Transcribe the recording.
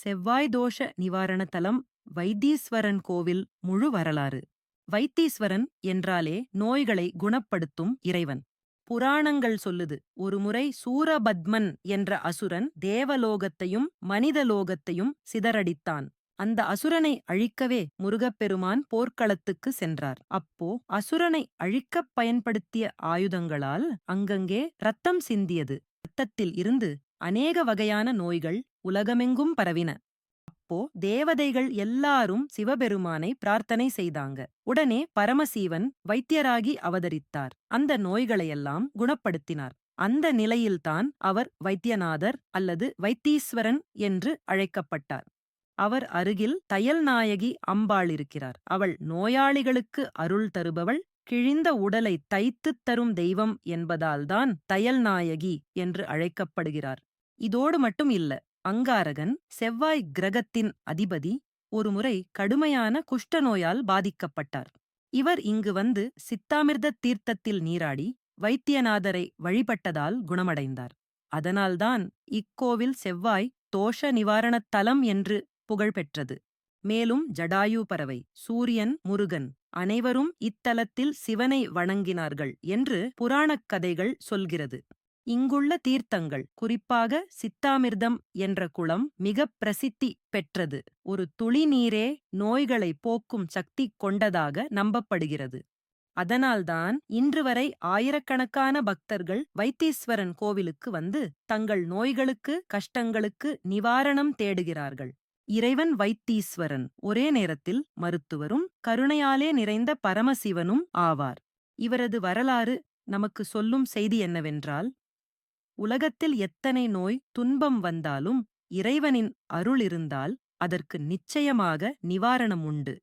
செவ்வாய் தோஷ நிவாரண தலம் வைத்தீஸ்வரன் கோவில் முழு வரலாறு. வைத்தீஸ்வரன் என்றாலே நோய்களை குணப்படுத்தும் இறைவன். புராணங்கள் சொல்லுது ஒருமுறை சூரபத்மன் என்ற அசுரன் தேவலோகத்தையும் மனிதலோகத்தையும் சிதறடித்தான். அந்த அசுரனை அழிக்கவே முருகப்பெருமான் போர்க்களத்துக்கு சென்றார். அப்போ அசுரனை அழிக்கப் பயன்படுத்திய ஆயுதங்களால் அங்கங்கே ரத்தம் சிந்தியது. ரத்தத்தில் இருந்து அநேக வகையான நோய்கள் உலகமெங்கும் பரவின. அப்போ தேவதைகள் எல்லாரும் சிவபெருமானை பிரார்த்தனை செய்தாங்க. உடனே பரமசீவன் வைத்தியராகி அவதரித்தார். அந்த நோய்களையெல்லாம் குணப்படுத்தினார். அந்த நிலையில்தான் அவர் வைத்தியநாதர் அல்லது வைத்தீஸ்வரன் என்று அழைக்கப்பட்டார். அவர் அருகில் தையல்நாயகி அம்பாள் இருக்கிறார். அவள் நோயாளிகளுக்கு அருள் தருபவள் கிழிந்த உடலை தைத்துத் தரும் தெய்வம் என்பதால்தான் தையல்நாயகி என்று அழைக்கப்படுகிறார். இதோடு மட்டும் இல்ல அங்காரகன் செவ்வாய் கிரகத்தின் அதிபதி ஒருமுறை கடுமையான குஷ்டநோயால் பாதிக்கப்பட்டார். இவர் இங்கு வந்து சித்தாமிர்த தீர்த்தத்தில் நீராடி வைத்தியநாதரை வழிபட்டதால் குணமடைந்தார். அதனால்தான் இக்கோவில் செவ்வாய் தோஷ நிவாரணத் தலம் என்று புகழ்பெற்றது மேலும் ஜடாயு பறவை சூரியன் முருகன் அனைவரும் இத்தலத்தில் சிவனை வணங்கினார்கள் என்று புராணக் கதைகள் சொல்கிறது. இங்குள்ள தீர்த்தங்கள் குறிப்பாக சித்தாமிர்தம் என்ற குளம் மிக பிரசித்தி பெற்றது. ஒரு துளி நீரே நோய்களை போக்கும் சக்தி கொண்டதாக நம்பப்படுகிறது. அதனால்தான் இன்று வரை ஆயிரக்கணக்கான பக்தர்கள் வைத்தீஸ்வரன் கோவிலுக்கு வந்து தங்கள் நோய்களுக்கு கஷ்டங்களுக்கு நிவாரணம் தேடுகிறார்கள். இறைவன் வைத்தீஸ்வரன் ஒரே நேரத்தில் மருத்துவரும் கருணையாலே நிறைந்த பரமசிவனும் ஆவார். இவரது வரலாறு நமக்கு சொல்லும் செய்தி என்னவென்றால் உலகத்தில் எத்தனை நோய் துன்பம் வந்தாலும் இறைவனின் அருள் இருந்தால் அதற்கு நிச்சயமாக நிவாரணம் உண்டு.